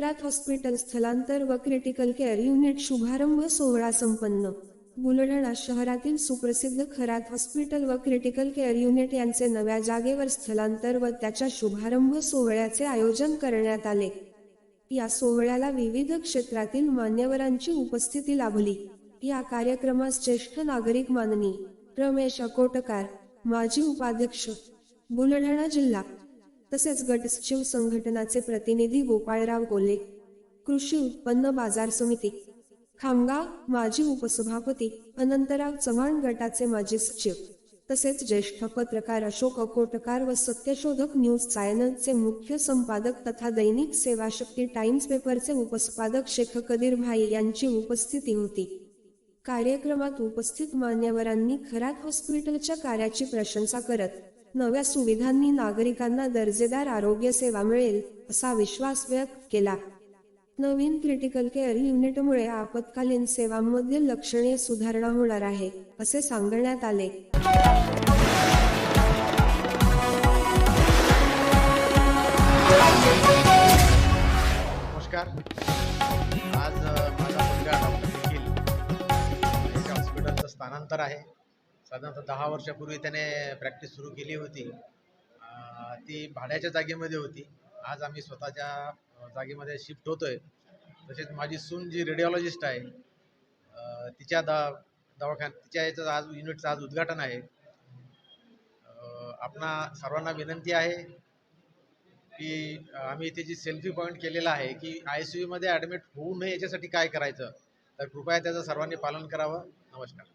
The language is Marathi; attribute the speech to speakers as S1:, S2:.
S1: रात हॉस्पिटल स्थलांतर व क्रिटिकल केअर युनिट शुभारंभ सोहळा संपन्न. बुलढाणा शहरातील सुप्रसिद्ध खरात हॉस्पिटल व क्रिटिकल केअर युनिट यांचे नव्या जागेवर स्थलांतर व त्याच्या शुभारंभ सोहळ्याचे आयोजन करण्यात आले. या सोहळ्याला विविध क्षेत्रातील मान्यवरांची उपस्थिती लाभली. या कार्यक्रमास ज्येष्ठ नागरिक माननी रमेश अकोटकार माजी उपाध्यक्ष बुलढाणा जिल्हा तसेच गट सचिव संघटनाचे प्रतिनिधी गोपाळराव कोल्हे कृषी उत्पन्न बाजार समिती खामगाव माजी उपसभापती अनंतराव चव्हाण गटाचे माजी सचिव तसेच ज्येष्ठ पत्रकार अशोक अकोटकार व सत्यशोधक न्यूज चॅनलचे मुख्य संपादक तथा दैनिक सेवाशक्ती टाइम्स पेपरचे उपसंपादक शेख कदीर भाई यांची उपस्थिती होती. कार्यक्रमात उपस्थित मान्यवरांनी खरात हॉस्पिटलच्या कार्याची प्रशंसा करत नव्या सुविधांनी नागरिकांना दर्जेदार आरोग्य सेवा मिळेल असा विश्वास व्यक्त केला. नवीन क्रिटिकल केअर युनिटमुळे आपत्कालीन सेवांमध्ये लक्षणीय सुधारणा होणार आहे असे सांगण्यात आले.
S2: नमस्कार. आज माझा मुलगा डॉक्टर निखिल हॉस्पिटलचं स्थानांतर आहे. साधारणतः दहा वर्षापूर्वी त्याने प्रॅक्टिस सुरू केली होती. ती भाड्याच्या जागेमध्ये होती. आज आम्ही स्वतःच्या जागेमध्ये शिफ्ट होतोय. तसेच माझी सून जी रेडिओलॉजिस्ट आहे तिच्या द दवाखान्यात तिच्या याचं आज युनिटचं आज उद्घाटन आहे. आपणा सर्वांना विनंती आहे की आम्ही इथे जी सेल्फी पॉईंट केलेला आहे की आय सी यूमध्ये ॲडमिट होऊ नये याच्यासाठी काय करायचं? तर कृपया त्याचं सर्वांनी पालन करावं. नमस्कार.